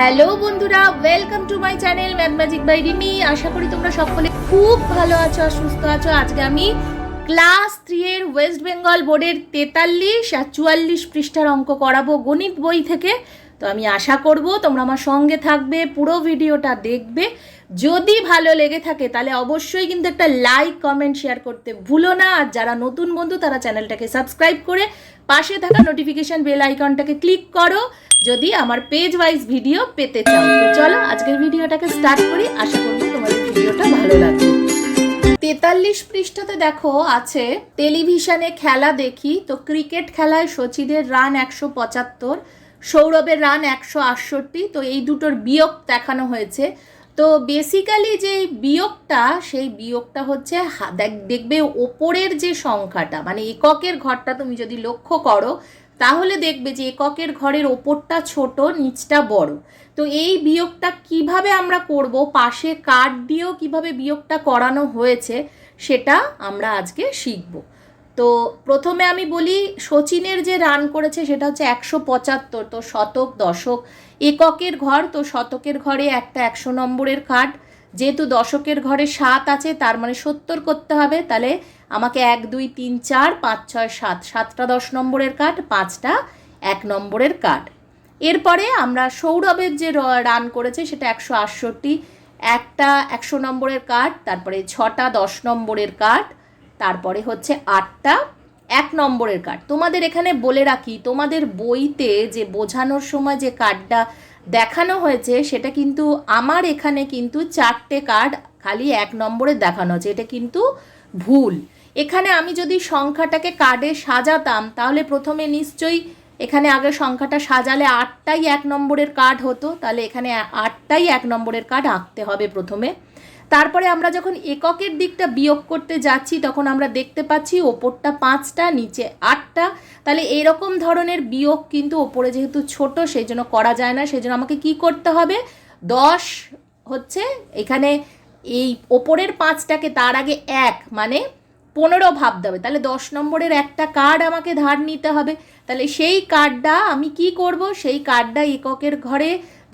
Hello বন্ধুরা welcome to my channel math magic by Rimi আশা করি তোমরা সকলে খুব ভালো আছো আর সুস্থ আছো। আজকে আমি ক্লাস থ্রি এর ওয়েস্ট বেঙ্গল বোর্ডের তেতাল্লিশ আর চুয়াল্লিশ পৃষ্ঠার অঙ্ক করাবো গণিত বই থেকে। তো আমি আশা করব তোমরা আমার সঙ্গে থাকবে, পুরো ভিডিওটা দেখবে। যদি ভালো লেগে থাকে, তাহলে অবশ্যই কিন্তু একটা লাইক কমেন্ট শেয়ার করতে ভুলো না। আর যারা নতুন বন্ধু, তারা চ্যানেলটাকে সাবস্ক্রাইব করে পাশে থাকা নোটিফিকেশন বেল আইকনটাকে ক্লিক করো, যদি আমার পেজ ওয়াইজ ভিডিও পেতে চাও। চলো, আজকের ভিডিওটাকে স্টার্ট করি। আশা করব তোমাদের ভিডিওটা ভালো লাগবে। তেতাল্লিশ পৃষ্ঠাতে দেখো, আছে টেলিভিশনে খেলা দেখি। তো ক্রিকেট খেলায় সচিনের রান একশো পঁচাত্তর, সৌরভের রান একশো আটষট্টি। তো এই দুটোর বিয়োগ দেখানো হয়েছে। তো বেসিক্যালি যে বিয়োগটা, সেই বিয়োগটা হচ্ছে দেখ- দেখবে ওপরের যে সংখ্যাটা মানে এককের ঘরটা তুমি যদি লক্ষ্য করো, তাহলে দেখবে যে এককের ঘরের ওপরটা ছোট, নিচটা বড়। তো এই বিয়োগটা কীভাবে আমরা করব, পাশে কার্ড দিয়েও কীভাবে বিয়োগটা করানো হয়েছে, সেটা আমরা আজকে শিখব। তো প্রথমে আমি বলি সচিনের যে রান করেছে, সেটা হচ্ছে একশো পঁচাত্তর, তো শতক, দশক এককের ঘর, তো শতকের ঘরে একটা একশো নম্বরের কার্ড যেহেতু দশকের ঘরে সাত আছে, তার মানে সত্তর করতে হবে। তাহলে আমাকে এক, দুই, তিন, চার, পাঁচ, ছয়, সাত। সাতটা দশ নম্বরের কার্ড পাঁচটা এক নম্বরের কার্ড এরপরে আমরা সৌরভের যে রান করেছে, সেটা একশো আটষট্টি। একটা একশো নম্বরের কার্ড তারপরে ছটা দশ নম্বরের কার্ড তারপরে হচ্ছে আটটা এক নম্বরের কার্ড তোমাদের এখানে বলে রাখি, তোমাদের বইতে যে বোঝানোর সময় যে কার্ডটা দেখানো হয়েছে, সেটা কিন্তু আমার এখানে কিন্তু চারটে কার্ড খালি এক নম্বরে দেখানো হয়েছে। এটা কিন্তু ভুল। এখানে আমি যদি সংখ্যাটাকে কার্ডে সাজাতাম, তাহলে প্রথমে নিশ্চয়ই এখানে আগে সংখ্যাটা সাজালে আটটাই এক নম্বরের কার্ড হতো, তাহলে এখানে আটটাই এক নম্বরের কার্ড আঁকতে হবে প্রথমে। তারপরে আমরা যখন এককের দিকটা বিয়োগ করতে যাচ্ছি, তখন আমরা দেখতে পাচ্ছি ওপরটা পাঁচটা, নিচে আটটা। তাহলে এরকম ধরনের বিয়োগ কিন্তু ওপরে যেহেতু ছোট সেই জন্য করা যায় না। সেই জন্য আমাকে কি করতে হবে? দশ হচ্ছে এখানে এই ওপরের পাঁচটাকে তার আগে এক মানে পনেরো ভাবতে হবে তাহলে দশ নম্বরের একটা কার্ড আমাকে ধার নিতে হবে। তাহলে সেই কার্ডটা আমি কি করব? সেই কার্ডটা এককের ঘরে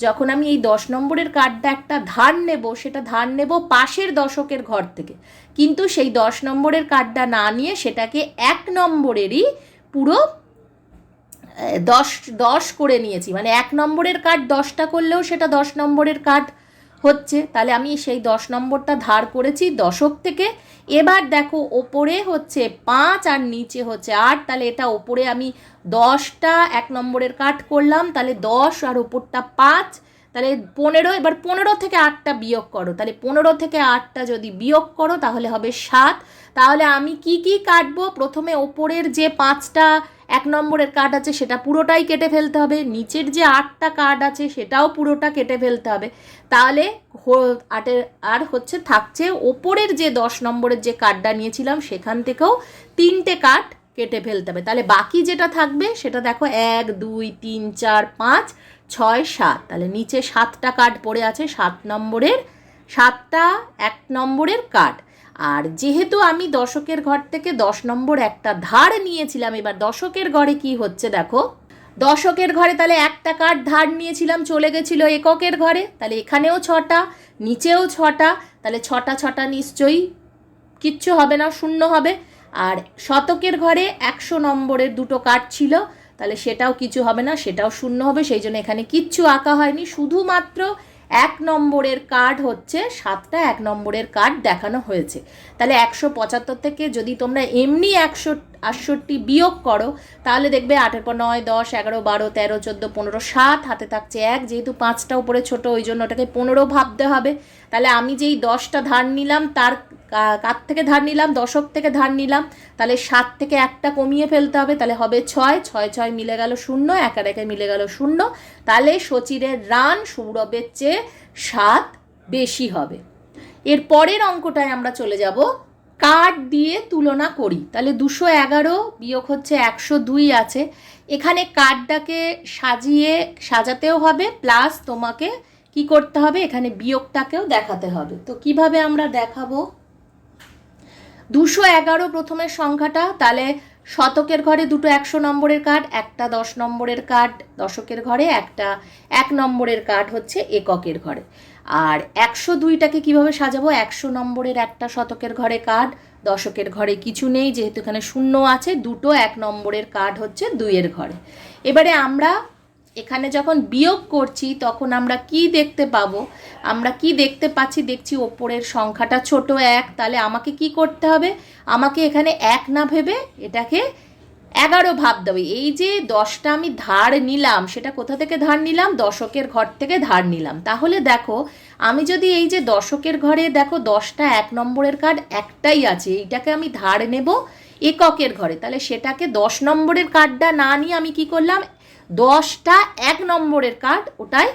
যখন আমি এই দশ নম্বরের কার্ডটা একটা ধার নেব, সেটা ধার নেব পাশের দশকের ঘর থেকে। কিন্তু সেই দশ নম্বরের কার্ডটা না নিয়ে সেটাকে এক নম্বরেরই পুরো দশ দশ করে নিয়েছি। মানে এক নম্বরের কার্ড দশটা করলেও সেটা দশ নম্বরের কার্ড হচ্ছে, তাহলে আমি সেই দশ নম্বরটা ধার করেছি দশক থেকে। এবার দেখো, ওপরে হচ্ছে পাঁচ আর নিচে হচ্ছে আট, তাহলে এটা ওপরে আমি দশটা এক নম্বরের কাট করলাম, তাহলে দশ আর ওপরটা পাঁচ, তাহলে পনেরো, এবার পনেরো থেকে আটটা বিয়োগ করো, তাহলে পনেরো থেকে আটটা যদি বিয়োগ করো, তাহলে হবে সাত। তাহলে আমি কি কি কাটবো? প্রথমে ওপরের যে পাঁচটা, এক নম্বরের কার্ড আছে সেটা পুরোটাই কেটে ফেলতে হবে। নিচের যে আটটা কার্ড আছে সেটাও পুরোটা কেটে ফেলতে হবে। তাহলে আটের, আর হচ্ছে থাকছে ওপরের যে দশ নম্বরের যে কার্ডটা নিয়েছিলাম, সেখান থেকেও তিনটে কার্ড কেটে ফেলতে হবে। তাহলে বাকি যেটা থাকবে সেটা দেখো, এক, দুই, তিন, চার, পাঁচ, ছয়, সাত। তাহলে নিচে সাতটা কার্ড পড়ে আছে, সাত নম্বরের, সাতটা এক নম্বরের কার্ড আর যেহেতু আমি দশকের ঘর থেকে দশ নম্বর একটা ধার নিয়েছিলাম, এবার দশকের ঘরে কি হচ্ছে দেখো? দশকের ঘরে তাহলে একটা কার্ড ধার নিয়েছিলাম, চলে গেছিল এককের ঘরে, তাহলে এখানেও ছটা, নিচেও ছটা, তাহলে ছটা ছটা নিশ্চয়ই কিচ্ছু হবে না, শূন্য হবে। আর শতকের ঘরে একশো নম্বরের দুটো কার্ড ছিল, তাহলে সেটাও কিছু হবে না, সেটাও শূন্য হবে, সেই জন্য এখানে কিচ্ছু আঁকা হয়নি। শুধুমাত্র এক নম্বরের কার্ড হচ্ছে, সাতটা এক নম্বরের কার্ড দেখানো হয়েছে। তাহলে একশো পঁচাত্তর থেকে যদি তোমরা এমনি একশো আটষট্টি বিয়োগ করো, তাহলে দেখবে আটের পর নয়, দশ, এগারো, বারো, তেরো, চোদ্দ, পনেরো, সাত, হাতে থাকছে এক, যেহেতু পাঁচটা উপরে ছোট, ওই জন্য ওটাকে পনেরো ভাবতে হবে। তাহলে আমি যেই দশটা ধার নিলাম, তার কার থেকে ধার নিলাম? দশক থেকে ধার নিলাম। তাহলে সাত থেকে একটা কমিয়ে ফেলতে হবে। তাহলে হবে ছয়। ছয় ছয় মিলে গেল শূন্য। এক আর একে মিলে গেল শূন্য। তাহলে সচিনের রান সৌরভের চেয়ে সাত বেশি হবে। এর পরের অঙ্কটায় আমরা চলে যাব। কার্ড দিয়ে তুলনা করি। তাহলে দুশো এগারো বিয়োগ হচ্ছে একশো দুই আছে। এখানে কার্ডটাকে সাজিয়ে সাজাতেও হবে। প্লাস তোমাকে কি করতে হবে? এখানে বিয়োগটাকেও দেখাতে হবে। তো কীভাবে আমরা দেখাবো? দুশো এগারো প্রথমের সংখ্যাটা, তাহলে শতকের ঘরে দুটো একশো নম্বরের কার্ড, একটা দশ নম্বরের কার্ড দশকের ঘরে, একটা এক নম্বরের কার্ড হচ্ছে এককের ঘরে। আর একশো দুইটাকে কীভাবে সাজাবো? একশো নম্বরের একটা শতকের ঘরে কার্ড, দশকের ঘরে কিছু নেই, যেহেতু এখানে শূন্য আছে, দুটো এক নম্বরের কার্ড হচ্ছে দুইয়ের ঘরে। এবারে আমরা এখানে যখন বিয়োগ করছি, তখন আমরা কি দেখতে পাবো? আমরা কি দেখতে পাচ্ছি? দেখছি ওপরের সংখ্যাটা ছোট এক। তাহলে আমাকে কি করতে হবে? আমাকে এখানে এক না ভেবে এটাকে এগারো ভাবতে হবে এই যে দশটা আমি ধার নিলাম, সেটা কোথা থেকে ধার নিলাম? দশকের ঘর থেকে ধার নিলাম। তাহলে দেখো, আমি যদি এই যে দশকের ঘরে দেখো, দশটা এক নম্বরের কার্ড একটাই আছে, এইটাকে আমি ধার নেব এককের ঘরে। তাহলে সেটাকে দশ নম্বরের কার্ডটা না নিয়ে আমি কি করলাম? দশটা এক নম্বরের কার্ড ওটাই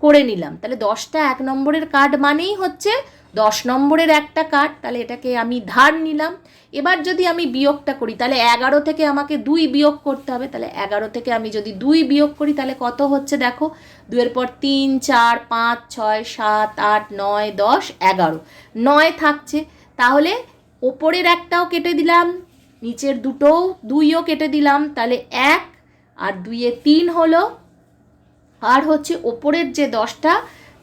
করে নিলাম। তাহলে দশটা এক নম্বরের কার্ড মানেই হচ্ছে দশ নম্বরের একটা কার্ড তাহলে এটাকে আমি ধার নিলাম। এবার যদি আমি বিয়োগটা করি, তাহলে এগারো থেকে আমাকে দুই বিয়োগ করতে হবে। তাহলে এগারো থেকে আমি যদি দুই বিয়োগ করি, তাহলে কত হচ্ছে দেখো? দুয়ের পর তিন, চার, পাঁচ, ছয়, সাত, আট, নয়, দশ, এগারো। নয় থাকছে। তাহলে ওপরের একটাও কেটে দিলাম, নিচের দুটোও দুইও কেটে দিলাম। তাহলে এক আর দুইয়ে তিন হলো, আর হচ্ছে ওপরের যে দশটা,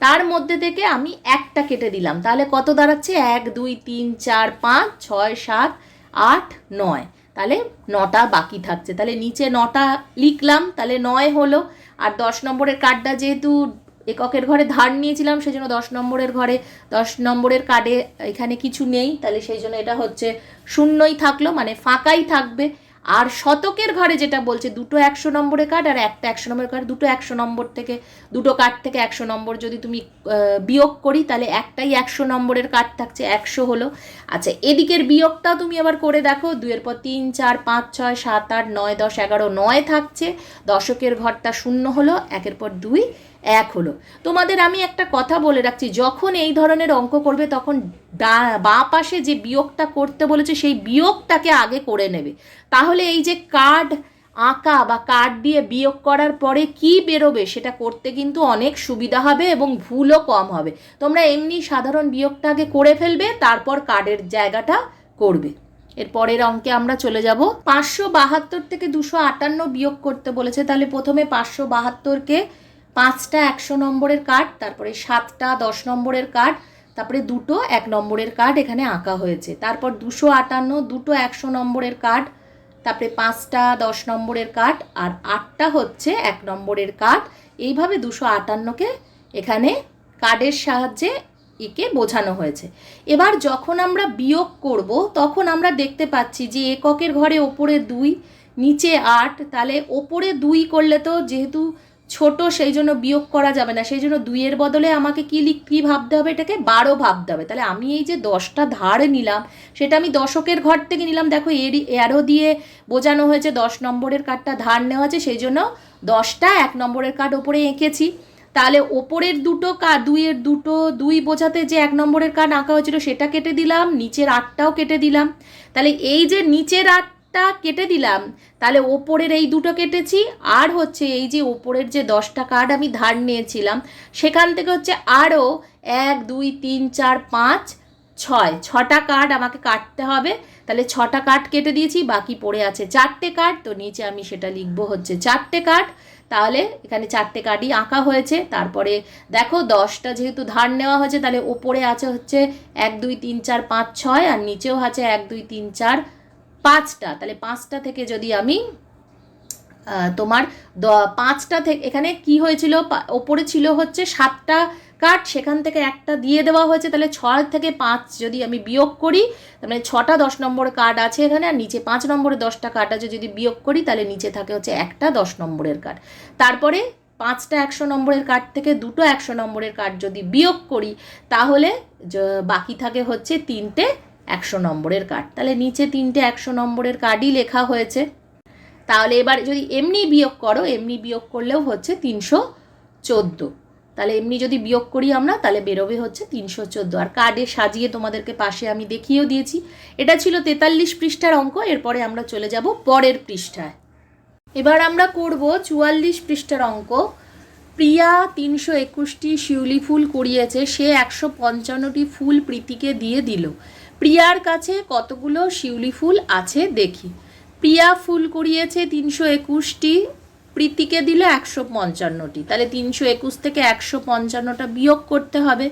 তার মধ্যে থেকে আমি একটা কেটে দিলাম। তাহলে কত দাঁড়াচ্ছে? এক, দুই, তিন, চার, পাঁচ, ছয়, সাত, আট, নয়। তাহলে নটা বাকি থাকছে। তাহলে নিচে নটা লিখলাম, তাহলে নয় হলো। আর দশ নম্বরের কার্ডটা যেহেতু এককের ঘরে ধার নিয়েছিলাম সেই জন্য দশ নম্বরের ঘরে, দশ নম্বরের কার্ডে এখানে কিছু নেই। তাহলে সেই জন্য এটা হচ্ছে শূন্যই থাকল মানে ফাঁকাই থাকবে। আর শতকের ঘরে যেটা বলছে, দুটো একশো নম্বরের কার্ড আর একটা একশো নম্বরের কার্ড দুটো একশো নম্বর থেকে, দুটো কার্ড থেকে একশো নম্বর যদি তুমি বিয়োগ করি, তাহলে একটাই একশো নম্বরের কার্ড থাকছে, একশো হলো। আচ্ছা এদিকের বিয়োগটা তুমি আবার করে দেখো দুয়ের পর তিন, চার, পাঁচ, ছয়, সাত, আট, নয়, দশ, এগারো, নয় থাকছে, দশকের ঘরটা শূন্য হলো, একের পর দুই এক হলো। তোমাদের আমি একটা কথা বলে রাখছি, যখন এই ধরনের অঙ্ক করবে তখন বাঁ পাশে যে বিয়োগটা করতে বলেছে সেই বিয়োগটাকে আগে করে নেবে। তাহলে এই যে কার্ড আঁকা বা কার্ড দিয়ে বিয়োগ করার পরে কি বেরোবে সেটা করতে কিন্তু অনেক সুবিধা হবে এবং ভুলও কম হবে। তোমরা এমনি সাধারণ বিয়োগটা আগে করে ফেলবে, তারপর কার্ডের জায়গাটা করবে। এর পরের অঙ্কে আমরা চলে যাব। পাঁচশো বাহাত্তর থেকে দুশো আটান্ন বিয়োগ করতে বলেছে, তাহলে প্রথমে পাঁচশো বাহাত্তরকে পাঁচটা একশো নম্বরের কার্ড তারপরে সাতটা দশ নম্বরের কার্ড তারপরে দুটো এক নম্বরের কার্ড এখানে আঁকা হয়েছে। তারপর দুশো আটান্ন, দুটো একশো নম্বরের কার্ড তারপরে পাঁচটা দশ নম্বরের কার্ড আর আটটা হচ্ছে এক নম্বরের কার্ড এইভাবে দুশো আটান্নকে এখানে কার্ডের সাহায্যে একে বোঝানো হয়েছে। এবার যখন আমরা বিয়োগ করব, তখন আমরা দেখতে পাচ্ছি যে এককের ঘরে ওপরে দুই, নিচে আট, তাহলে ওপরে দুই করলে তো যেহেতু ছোট, সেই জন্য বিয়োগ করা যাবে না। সেই জন্য দুইয়ের বদলে আমাকে কি লিখ, কী ভাবতে হবে? এটাকে বারো ভাবতে হবে। তাহলে আমি এই যে দশটা ধার নিলাম, সেটা আমি দশকের ঘর থেকে নিলাম। দেখো, এর অ্যারো দিয়ে বোঝানো হয়েছে দশ নম্বরের কার্ডটা ধার নেওয়া আছে, সেই জন্য দশটা এক নম্বরের কার্ড ওপরে এঁকেছি। তাহলে ওপরের দুটো কার্ড দুইয়ের দুটো দুই বোঝাতে যে এক নম্বরের কার্ড আঁকা হয়েছিল, সেটা কেটে দিলাম, নিচের আটটাও কেটে দিলাম। তাহলে এই যে নিচের আটটা কেটে দিলাম। তাহলে ওপরের এই দুটো কেটেছি, আর হচ্ছে এই যে ওপরের যে দশটা কার্ড আমি ধার নিয়েছিলাম, সেখান থেকে হচ্ছে আরও এক, দুই, তিন, চার, পাঁচ, ছয়। ছটা কার্ড আমাকে কাটতে হবে। তাহলে ছটা কার্ড কেটে দিয়েছি, বাকি পড়ে আছে চারটে কার্ড তো নিচে আমি সেটা লিখব হচ্ছে চারটে কার্ড তাহলে এখানে চারটে কার্ডই আঁকা হয়েছে। তারপরে দেখো দশটা যেহেতু ধার নেওয়া হয়েছে, তাহলে ওপরে আছে হচ্ছে এক, দুই, তিন, চার, পাঁচ, ছয়, আর নিচেও আছে এক, দুই, তিন, চার পাঁচটা, তাহলে পাঁচটা থেকে যদি আমি তোমার পাঁচটা থেকে এখানে কি হয়েছিল? ওপরে ছিল হচ্ছে সাতটা কাঠ, সেখান থেকে একটা দিয়ে দেওয়া হয়েছে, তাহলে ছয় থেকে পাঁচ যদি আমি বিয়োগ করি মানে ছটা দশ নম্বর কার্ড আছে এখানে, আর নিচে পাঁচ নম্বরে দশটা কার্ড আছে যদি বিয়োগ করি, তাহলে নিচে থাকে হচ্ছে একটা দশ নম্বরের কার্ড তারপরে পাঁচটা একশো নম্বরের কার্ড থেকে দুটো একশো নম্বরের কার্ড যদি বিয়োগ করি, তাহলে বাকি থাকে হচ্ছে তিনটে একশো নম্বরের কার্ড তাহলে নিচে তিনটে একশো নম্বরের কার্ডই লেখা হয়েছে। তাহলে এবার যদি এমনি বিয়োগ করো, এমনি বিয়োগ করলেও হচ্ছে তিনশো চোদ্দ। তাহলে এমনি যদি বিয়োগ করি আমরা, তাহলে বেরোবে হচ্ছে তিনশো চোদ্দ। আর কার্ডে সাজিয়ে তোমাদেরকে পাশে আমি দেখিয়েও দিয়েছি। এটা ছিল তেতাল্লিশ পৃষ্ঠার অঙ্ক, এরপরে আমরা চলে যাব পরের পৃষ্ঠায়। এবার আমরা করব চুয়াল্লিশ পৃষ্ঠার অঙ্ক। প্রিয়া তিনশো একুশটি শিউলি ফুল কুড়িয়েছে, সে একশো পঞ্চান্নটি ফুল প্রীতিকে দিয়ে দিল। প্রিয়ার কাছে কতগুলো শিউলি ফুল আছে দেখি। প্রিয়া ফুল কুড়িয়েছে তিনশো একুশটি, প্রীতিকে দিল একশো পঞ্চান্নটি। তাহলে তিনশো একুশ থেকে একশো পঞ্চান্নটা বিয়োগ করতে হবে।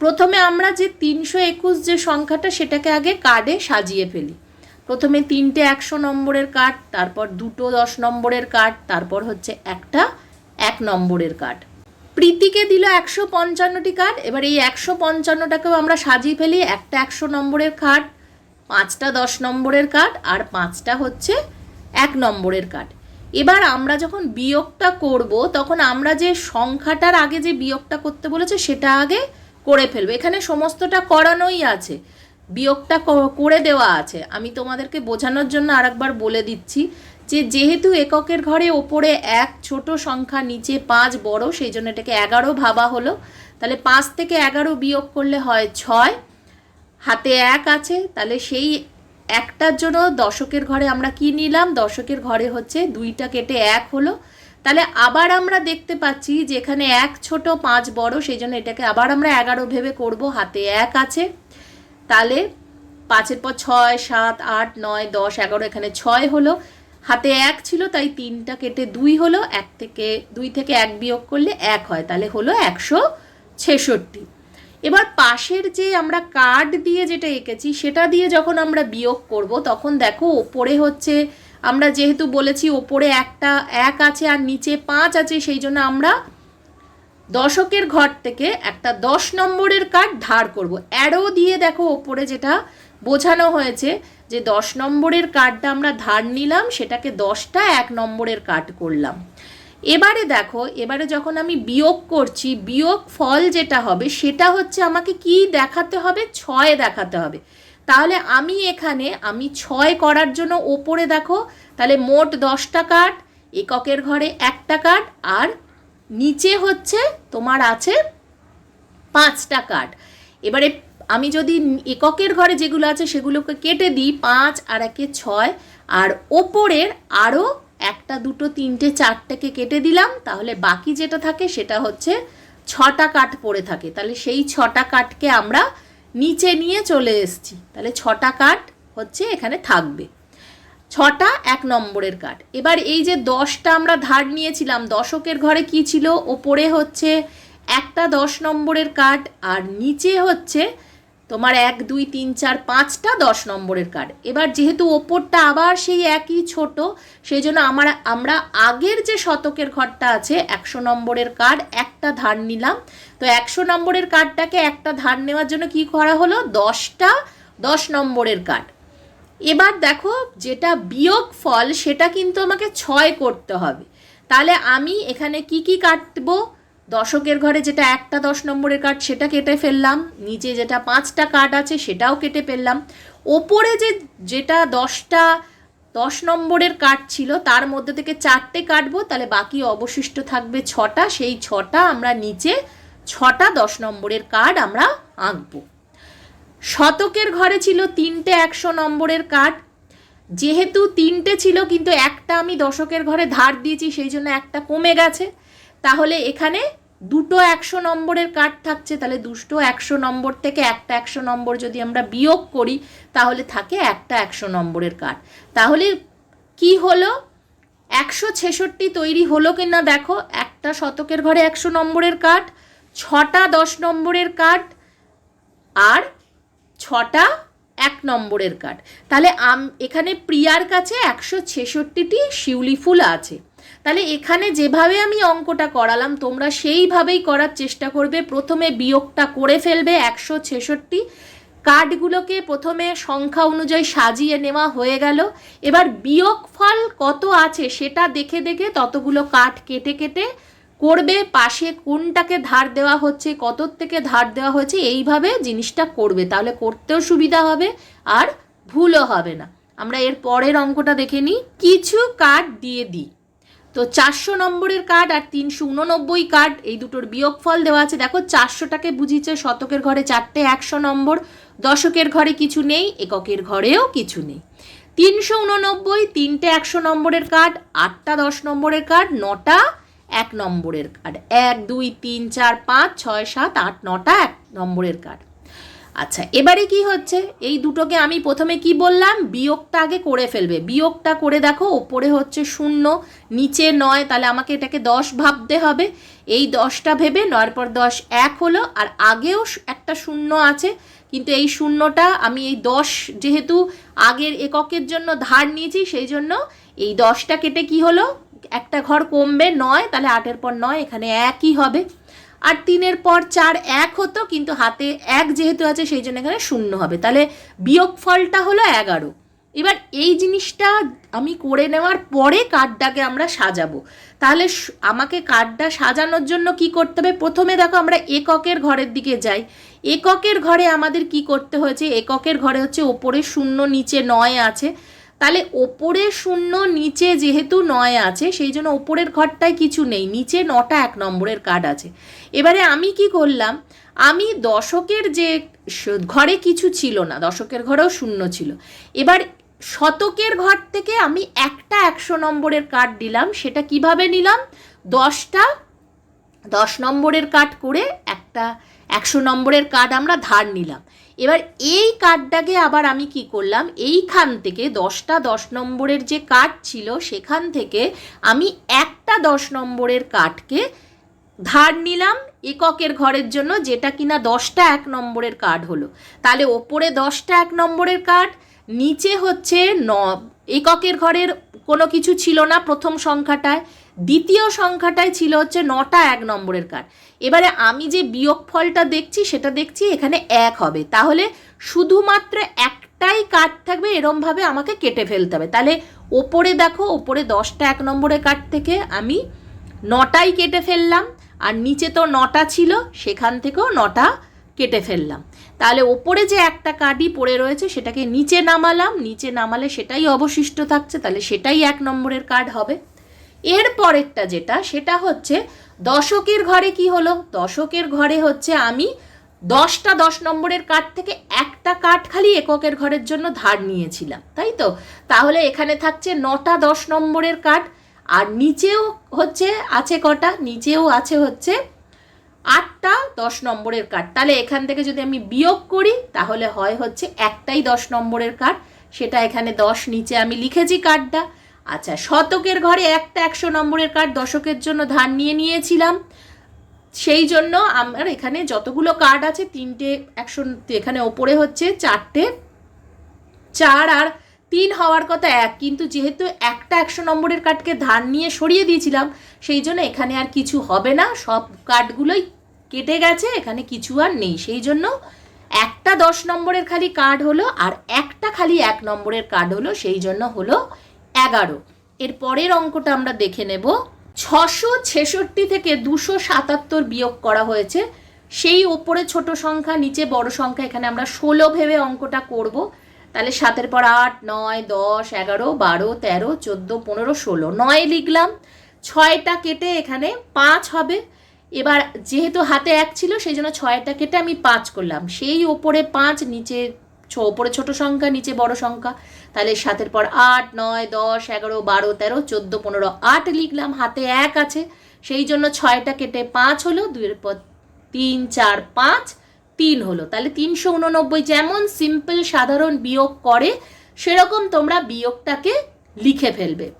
প্রথমে আমরা যে তিনশো একুশ যে সংখ্যাটা, সেটাকে আগে কার্ডে সাজিয়ে ফেলি। প্রথমে তিনটে একশো নম্বরের কার্ড তারপর দুটো দশ নম্বরের কার্ড তারপর হচ্ছে একটা এক নম্বরের কার্ড প্রীতিকে দিল একশো পঞ্চান্নটি কার্ড এবার এই একশো পঞ্চান্নটাকেও আমরা সাজিয়ে ফেলি। একটা একশো নম্বরের কার্ড পাঁচটা দশ নম্বরের কার্ড আর পাঁচটা হচ্ছে এক নম্বরের কার্ড এবার আমরা যখন বিয়োগটা করব, তখন আমরা যে সংখ্যাটার আগে যে বিয়োগটা করতে বলেছে, সেটা আগে করে ফেলব। এখানে সমস্তটা করানোই আছে। বিয়োগটা করে দেওয়া আছে। আমি তোমাদেরকে বোঝানোর জন্য আরেকবার বলে দিচ্ছি। যে যেহেতু এককের ঘরে ওপরে এক, ছোট সংখ্যা, নিচে পাঁচ বড়, সেই জন্য এটাকে এগারো ভাবা হলো। তাহলে পাঁচ থেকে এগারো বিয়োগ করলে হয় ছয়। হাতে এক আছে, তাহলে সেই একটার জন্য দশকের ঘরে আমরা কি নিলাম? দশকের ঘরে হচ্ছে দুইটা কেটে এক হলো। তাহলে আবার আমরা দেখতে পাচ্ছি যে এখানে এক, ছোট, পাঁচ বড়, সেই জন্য এটাকে আবার আমরা এগারো ভেবে করব। হাতে এক আছে। তাহলে পাঁচের পর ছয়, সাত, আট, নয়, দশ, এগারো, এখানে ছয় হলো। হাতে এক ছিল, তাই তিনটা কেটে দুই হলো, এক থেকে দুই থেকে এক বিয়োগ করলে এক হয়, তাহলে হলো একশো ছেষট্টি। এবার পাশের যে আমরা কার্ড দিয়ে যেটা এঁকেছি, সেটা দিয়ে যখন আমরা বিয়োগ করব, তখন দেখো ওপরে হচ্ছে, আমরা যেহেতু বলেছি ওপরে একটা এক আছে আর নিচে পাঁচ আছে, সেই জন্য আমরা দশকের ঘর থেকে একটা দশ নম্বরের কার্ড ধার করব। অ্যারো দিয়ে দেখো ওপরে যেটা বোঝানো হয়েছে যে দশ নম্বরের কার্ডটা আমরা ধার নিলাম, সেটাকে দশটা এক নম্বরের কার্ড করলাম। এবারে দেখো, এবারে যখন আমি বিয়োগ করছি, বিয়োগ ফল যেটা হবে, সেটা হচ্ছে আমাকে কি দেখাতে হবে? ছয় দেখাতে হবে। তাহলে আমি এখানে, আমি ছয় করার জন্য ওপরে দেখো, তাহলে মোট দশটা কার্ড এককের ঘরে একটা কার্ড আর নিচে হচ্ছে, তোমার আছে পাঁচটা কার্ড এবারে আমি যদি এককের ঘরে যেগুলো আছে সেগুলোকে কেটে দিই, পাঁচ আর একে ছয়, আর ওপরের আরও একটা, দুটো, তিনটে, চারটেকে কেটে দিলাম, তাহলে বাকি যেটা থাকে সেটা হচ্ছে ছটা কাঠ পড়ে থাকে। তাহলে সেই ছটা কাঠকে আমরা নিচে নিয়ে চলে এসেছি। তাহলে ছটা কাঠ হচ্ছে এখানে থাকবে। ছটা এক নম্বরের কার্ড এবার এই যে দশটা আমরা ধার নিয়েছিলাম, দশকের ঘরে কি ছিল? ওপরে হচ্ছে একটা দশ নম্বরের কার্ড আর নিচে হচ্ছে তোমার এক, দুই, তিন, চার, পাঁচটা দশ নম্বরের কার্ড এবার যেহেতু ওপরটা আবার সেই একই ছোট সেই জন্য আমার, আমরা আগের যে শতকের ঘরটা আছে, একশো নম্বরের কার্ড একটা ধার নিলাম। তো একশো নম্বরের কার্ডটাকে একটা ধার নেওয়ার জন্য কি করা হলো? দশটা দশ নম্বরের কার্ড এবার দেখো, যেটা বিয়োগ ফল, সেটা কিন্তু আমাকে ছয় করতে হবে। তাহলে আমি এখানে কি কি কাটবো? দশকের ঘরে যেটা একটা দশ নম্বরের কার্ড সেটা কেটে ফেললাম। নিচে যেটা পাঁচটা কার্ড আছে, সেটাও কেটে ফেললাম। ওপরে যে যেটা দশটা, দশ নম্বরের কার্ড ছিল, তার মধ্যে থেকে চারটে কাটবো, তাহলে বাকি অবশিষ্ট থাকবে ছটা। সেই ছটা আমরা নিচে ছটা দশ নম্বরের কার্ড আমরা আঁকবো। শতকের ঘরে ছিল তিনটে একশো নম্বরের কার্ড যেহেতু তিনটে ছিল, কিন্তু একটা আমি দশকের ঘরে ধার দিয়েছি, সেই জন্য একটা কমে গেছে। তাহলে এখানে দুটো একশো নম্বরের কার্ড থাকছে, তাহলে দুটো একশো নম্বর থেকে একটা একশো নম্বর যদি আমরা বিয়োগ করি, তাহলে থাকে একটা একশো নম্বরের কার্ড তাহলে কি হলো? একশো ছেষট্টি তৈরি হলো কি না দেখো, একটা শতকের ঘরে একশো নম্বরের কার্ড ছটা দশ নম্বরের কার্ড আর ছটা এক নম্বরের কার্ড তাহলে আম, এখানে প্রিয়ার কাছে একশো ছেষট্টিটি শিউলি ফুল আছে। তাহলে এখানে যেভাবে আমি অঙ্কটা করালাম, তোমরা সেইভাবেই করার চেষ্টা করবে। প্রথমে বিয়োগটা করে ফেলবে একশো ছেষট্টি। কার্ডগুলোকে প্রথমে সংখ্যা অনুযায়ী সাজিয়ে নেওয়া হয়ে গেল। এবার বিয়োগ ফল কত আছে সেটা দেখে দেখে ততগুলো কাঠ কেটে কেটে করবে। পাশে কোনটাকে ধার দেওয়া হচ্ছে কত থেকে ধার দেওয়া হয়েছে, এইভাবে জিনিসটা করবে। তাহলে করতেও সুবিধা হবে আর ভুলও হবে না। আমরা এর পরের অঙ্কটা দেখে নিই। কিছু কার্ড দিয়ে দিই। তো চারশো নম্বরের কার্ড আর তিনশো উননব্বই কার্ড এই দুটোর বিয়োগফল দেওয়া আছে। দেখো, চারশোটাকে বুঝিয়েছে, শতকের ঘরে চারটে একশো নম্বর, দশকের ঘরে কিছু নেই, এককের ঘরেও কিছু নেই। তিনশো উননব্বই, তিনটে একশো নম্বরের কার্ড আটটা দশ নম্বরের কার্ড নটা এক নম্বরের কার্ড এক, দুই, তিন, চার, পাঁচ, ছয়, সাত, আট, নটা এক নম্বরের কার্ড আচ্ছা এবারে কি হচ্ছে? এই দুটোকে আমি প্রথমে কি বললাম? বিয়োগটা আগে করে ফেলবে। বিয়োগটা করে দেখো, ওপরে হচ্ছে শূন্য, নিচে নয়, তাহলে আমাকে এটাকে দশ ভাবতে হবে। এই দশটা ভেবে নয়ের পর দশ এক হলো, আর আগেও একটা শূন্য আছে, কিন্তু এই শূন্যটা আমি এই দশ যেহেতু আগের এককের জন্য ধার নিয়েছি, সেই জন্য এই দশটা কেটে কি হলো? একটা ঘর কমবে নয়, তাহলে আটের পর নয়, এখানে একই হবে। আর তিনের পর চার এক হতো, কিন্তু হাতে এক যেহেতু আছে, সেই জন্য এখানে শূন্য হবে। তাহলে বিয়োগ ফলটা হলো এগারো। এবার এই জিনিসটা আমি করে নেওয়ার পরে কার্ডটাকে আমরা সাজাবো। তাহলে আমাকে কার্ডটা সাজানোর জন্য কি করতে হবে? প্রথমে দেখো আমরা এককের ঘরের দিকে যাই। এককের ঘরে আমাদের কি করতে হয়েছে? এককের ঘরে হচ্ছে ওপরে শূন্য, নিচে নয় আছে। তাহলে ওপরে শূন্য, নিচে যেহেতু নয় আছে, সেই জন্য ওপরের ঘরটায় কিছু নেই, নিচে নটা এক নম্বরের কার্ড আছে। এবারে আমি কি করলাম? আমি দশকের যে ঘরে কিছু ছিল না, দশকের ঘরেও শূন্য ছিল। এবার শতকের ঘর থেকে আমি একটা একশো নম্বরের কার্ড দিলাম, সেটা কীভাবে নিলাম? দশটা, দশ নম্বরের কার্ড করে একটা একশো নম্বরের কার্ড আমরা ধার নিলাম। এবার এই কার্ডটাকে আবার আমি কি করলাম? এইখান থেকে দশটা দশ নম্বরের যে কার্ড ছিল, সেখান থেকে আমি একটা দশ নম্বরের কার্ডকে ধার নিলাম এককের ঘরের জন্য, যেটা কিনা দশটা এক নম্বরের কার্ড হলো। তাহলে ওপরে দশটা এক নম্বরের কার্ড নিচে হচ্ছে ন, এককের ঘরের কোনো কিছু ছিল না প্রথম সংখ্যাটায়। দ্বিতীয় সংখ্যাটাই ছিল হচ্ছে নটা এক নম্বরের কার্ড। এবারে আমি যে বিয়োগ ফলটা দেখছি, সেটা দেখছি এখানে এক হবে। তাহলে শুধুমাত্র একটাই কার্ড থাকবে, এরমভাবে আমাকে কেটে ফেলতে হবে। তাহলে ওপরে দেখো, ওপরে দশটা এক নম্বরের কার্ড থেকে আমি নটাই কেটে ফেললাম, আর নিচে তো নটা ছিল, সেখান থেকেও নটা কেটে ফেললাম। তাহলে ওপরে যে একটা কার্ডই পড়ে রয়েছে, সেটাকে নিচে নামালাম। নিচে নামালে সেটাই অবশিষ্ট থাকছে, তাহলে সেটাই এক নম্বরের কার্ড হবে। এর পরেরটা যেটা, সেটা হচ্ছে দশকের ঘরে কি হলো? দশকের ঘরে হচ্ছে আমি দশটা দশ নম্বরের কাঠ থেকে একটা কাঠ খালি এককের ঘরের জন্য ধার নিয়েছিলাম, তাই তো? তাহলে এখানে থাকছে নটা দশ নম্বরের কাঠ, আর নিচেও হচ্ছে আছে কটা? নিচেও আছে হচ্ছে আটটা দশ নম্বরের কাঠ। তাহলে এখান থেকে যদি আমি বিয়োগ করি, তাহলে হয় হচ্ছে একটাই দশ নম্বরের কাঠ। সেটা এখানে দশ, নিচে আমি লিখেছি কার্ডটা আচ্ছা শতকের ঘরে একটা একশো নম্বরের কার্ড দশকের জন্য ধার নিয়ে নিয়েছিলাম। সেই জন্য আমার এখানে যতগুলো কার্ড আছে, তিনটে একশো, এখানে ওপরে হচ্ছে চারটে। চার আর তিন হওয়ার কথা এক, কিন্তু যেহেতু একটা একশো নম্বরের কার্ডকে ধার নিয়ে সরিয়ে দিয়েছিলাম, সেই জন্য এখানে আর কিছু হবে না। সব কার্ডগুলোই কেটে গেছে, এখানে কিছু আর নেই। সেই জন্য একটা দশ নম্বরের খালি কার্ড হলো আর একটা খালি এক নম্বরের কার্ড হলো। সেই জন্য হলো এগারো। এর পরের অঙ্কটা আমরা দেখে নেব। ছশো ছেষট্টি থেকে দুশো সাতাত্তর বিয়োগ করা হয়েছে। সেই ওপরে ছোট সংখ্যা, নিচে বড় সংখ্যা, এখানে আমরা ষোলো ভেবে অঙ্কটা করব। তাহলে সাতের পর আট, নয়, দশ, এগারো, বারো, তেরো, চোদ্দ, পনেরো, ষোলো। নয় লিখলাম। ছয়টা কেটে এখানে পাঁচ হবে। এবার যেহেতু হাতে এক ছিল, সেই জন্য ছয়টা কেটে আমি পাঁচ করলাম। সেই ওপরে পাঁচ, নিচে ওপরে ছোট সংখ্যা, নিচে বড় সংখ্যা। তাহলে সাতের পর আট, নয়, দশ, এগারো, বারো, তেরো, চোদ্দ, পনেরো, আট লিখলাম, হাতে এক আছে। সেই জন্য ছয়টা কেটে পাঁচ হলো, দুইয়ের পর তিন, চার, পাঁচ, তিন হলো। তাহলে তিনশো উননব্বই যেমন সিম্পল সাধারণ বিয়োগ করে, সেরকম তোমরা বিয়োগটাকে লিখে ফেলবে।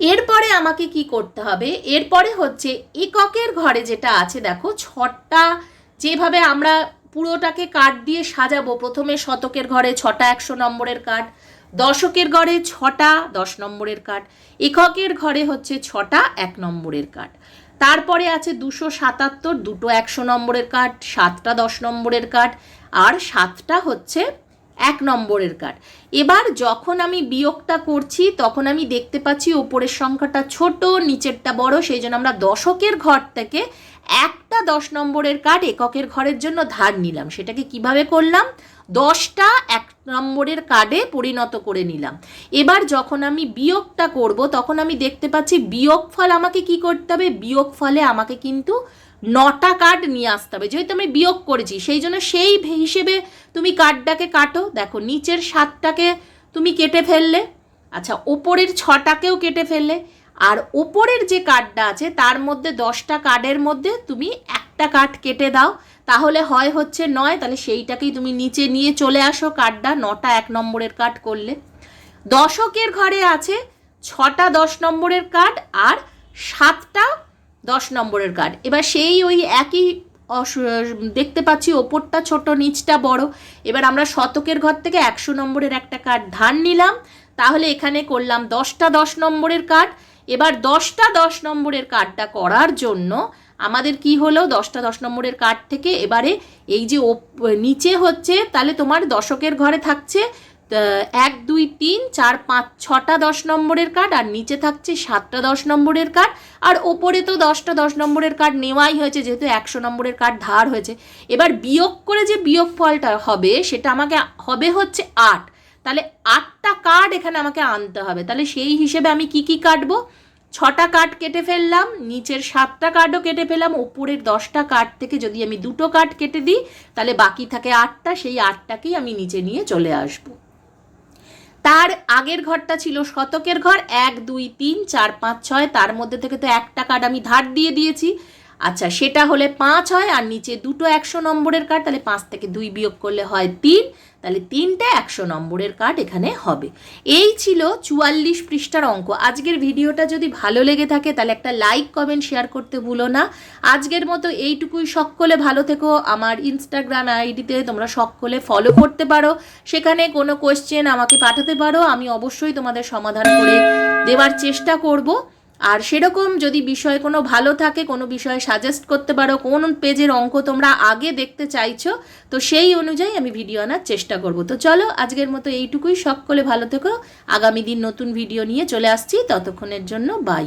এরপরে আমাকে কি করতে হবে? এরপরে হচ্ছে এককের ঘরে যেটা আছে, দেখো, ছটা, যেভাবে আমরা পুরোটাকে কার্ড দিয়ে সাজাবো। প্রথমে শতকের ঘরে ছটা একশো নম্বরের কার্ড দশকের ঘরে ছটা দশ নম্বরের কার্ড এককের ঘরে হচ্ছে ছটা এক নম্বরের কার্ড তারপরে আছে দুশো সাতাত্তর, দুটো একশো নম্বরের কার্ড সাতটা দশ নম্বরের কার্ড আর সাতটা হচ্ছে এক নম্বরের কার্ড। এবার যখন আমি বিয়োগটা করছি, তখন আমি দেখতে পাচ্ছি ওপরের সংখ্যাটা ছোট, নিচেরটা বড়, সেই জন্য আমরা দশকের ঘর থেকে একটা দশ নম্বরের কার্ড এককের ঘরের জন্য ধার নিলাম। সেটাকে কীভাবে করলাম? দশটা এক নম্বরের কার্ডে পরিণত করে নিলাম। এবার যখন আমি বিয়োগটা করব, তখন আমি দেখতে পাচ্ছি বিয়োগফল আমাকে কি করতে হবে? বিয়োগফলে আমাকে কিন্তু নটা কার্ড নিয়ে আসতে হবে। যেহেতু আমি বিয়োগ করেছি, সেই জন্য সেই হিসেবে তুমি কার্ডটাকে কাটো। দেখো, নিচের সাতটাকে তুমি কেটে ফেললে আচ্ছা ওপরের ছটাকেও কেটে ফেললে, আর ওপরের যে কার্ডটা আছে, তার মধ্যে দশটা কার্ডের মধ্যে তুমি একটা কার্ড কেটে দাও। তাহলে হয় হচ্ছে নয়, তাহলে সেইটাকেই তুমি নিচে নিয়ে চলে আসো কার্ডটা নটা এক নম্বরের কার্ড করলে। দশকের ঘরে আছে ছটা দশ নম্বরের কার্ড আর সাতটা দশ নম্বরের কার্ড এবার সেই ওই একই দেখতে পাচ্ছি, ওপরটা ছোট, নিচটা বড়। এবার আমরা শতকের ঘর থেকে একশো নম্বরের একটা কার্ড ধার নিলাম। তাহলে এখানে করলাম দশটা দশ নম্বরের কার্ড এবার দশটা দশ নম্বরের কার্ডটা করার জন্য আমাদের কি হলো? দশটা দশ নম্বরের কার্ড থেকে এবারে এই যে নিচে হচ্ছে, তাহলে তোমার দশকের ঘরে থাকছে এক, দুই, তিন, চার, পাঁচ, ছটা দশ নম্বরের কার্ড আর নিচে থাকছে সাতটা দশ নম্বরের কার্ড আর ওপরে তো দশটা দশ নম্বরের কার্ড নেওয়াই হয়েছে, যেহেতু একশো নম্বরের কার্ড ধার হয়েছে। এবার বিয়োগ করে যে বিয়োগ ফলটা হবে, সেটা আমাকে হবে হচ্ছে আট। তাহলে আটটা কার্ড এখানে আমাকে আনতে হবে। তাহলে সেই হিসেবে আমি কি কি কাটবো? ছটা কার্ড কেটে ফেললাম, নিচের সাতটা কার্ডও কেটে ফেললাম, ওপরের দশটা কার্ড থেকে যদি আমি দুটো কার্ড কেটে দিই, তাহলে বাকি থাকে আটটা, সেই আটটাকেই আমি নিচে নিয়ে চলে আসব। তার আগের ঘরটা ছিল শতকের ঘর। এক, দুই, তিন, চার, পাঁচ, ছয়, তার মধ্যে থেকে তো একটা কার্ড আমি ধার দিয়ে দিয়েছি। আচ্ছা সেটা হলে পাঁচ হয় আর নিচে দুটো একশো নম্বরের কার্ড তাহলে পাঁচ থেকে দুই বিয়োগ করলে হয় তিন, তাহলে তিনটে একশো নম্বরের কার্ড এখানে হবে। এই ছিল চুয়াল্লিশ পৃষ্ঠার অঙ্ক। আজকের ভিডিওটা যদি ভালো লেগে থাকে, তাহলে একটা লাইক কমেন্ট শেয়ার করতে ভুলো না। আজকের মতো এইটুকুই। সকলে ভালো থেকো। আমার ইনস্টাগ্রাম আইডিতে তোমরা সকলে ফলো করতে পারো। সেখানে কোনো কোয়েশ্চেন আমাকে পাঠাতে পারো। আমি অবশ্যই তোমাদের সমাধান করে দেওয়ার চেষ্টা করব। আর সেরকম যদি বিষয় কোনো ভালো থাকে, কোনো বিষয়ে সাজেস্ট করতে পারো, কোন পেজের অঙ্ক তোমরা আগে দেখতে চাইছো, তো সেই অনুযায়ী আমি ভিডিও আনার চেষ্টা করব। তো চলো, আজকের মতো এইটুকুই। সকলে ভালো থেকো। আগামী দিন নতুন ভিডিও নিয়ে চলে আসছি। ততক্ষণের জন্য বাই